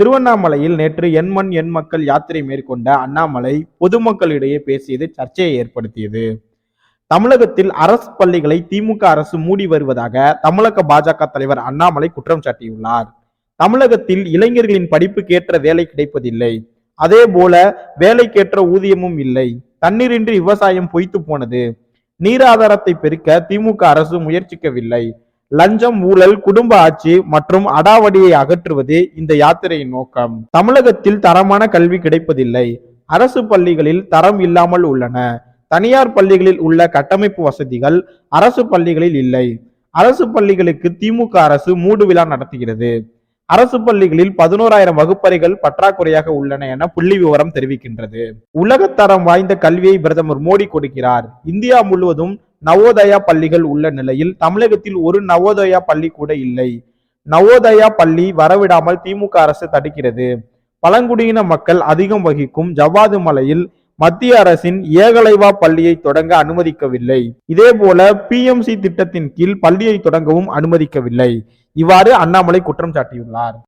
திருவண்ணாமலையில் நேற்று எண்மண் எண் மக்கள் யாத்திரை மேற்கொண்ட அண்ணாமலை பொதுமக்களிடையே பேசியது சர்ச்சையை ஏற்படுத்தியது. தமிழகத்தில் அரசு பள்ளிகளை திமுக அரசு மூடி வருவதாக தமிழக பாஜக தலைவர் அண்ணாமலை குற்றம் சாட்டியுள்ளார். தமிழகத்தில் இளைஞர்களின் படிப்புக்கேற்ற வேலை கிடைப்பதில்லை. அதே போல வேலைக்கேற்ற ஊதியமும் இல்லை. தண்ணீரின்றி விவசாயம் பொய்த்து போனது. நீராதாரத்தை பெருக்க திமுக அரசு முயற்சிக்கவில்லை. லஞ்சம் ஊழல் குடும்ப ஆட்சி மற்றும் அடாவடியை அகற்றுவது இந்த யாத்திரையின் நோக்கம். தமிழகத்தில் தரமான கல்வி கிடைப்பதில்லை. அரசு பள்ளிகளில் தரம் இல்லாமல் உள்ளன. தனியார் பள்ளிகளில் உள்ள கட்டமைப்பு வசதிகள் அரசு பள்ளிகளில் இல்லை. அரசு பள்ளிகளுக்கு திமுக அரசு மூடு விழா நடத்துகிறது. அரசு பள்ளிகளில் பதினோராயிரம் வகுப்பறைகள் பற்றாக்குறையாக உள்ளன என புள்ளி விவரம் தெரிவிக்கின்றது. உலகத்தரம் வாய்ந்த கல்வியை பிரதமர் மோடி கொடுக்கிறார். இந்தியா முழுவதும் நவோதயா பள்ளிகள் உள்ள நிலையில் தமிழகத்தில் ஒரு நவோதயா பள்ளி கூட இல்லை. நவோதயா பள்ளி வரவிடாமல் திமுக அரசு தடுக்கிறது. பழங்குடியின மக்கள் அதிகம் வகிக்கும் ஜவ்வாது மலையில் மத்திய அரசின் ஏகலைவா பள்ளியை தொடங்க அனுமதிக்கவில்லை. இதே போல பிஎம்சி திட்டத்தின் கீழ் பள்ளியை தொடங்கவும் அனுமதிக்கவில்லை. இவ்வாறு அண்ணாமலை குற்றம் சாட்டியுள்ளார்.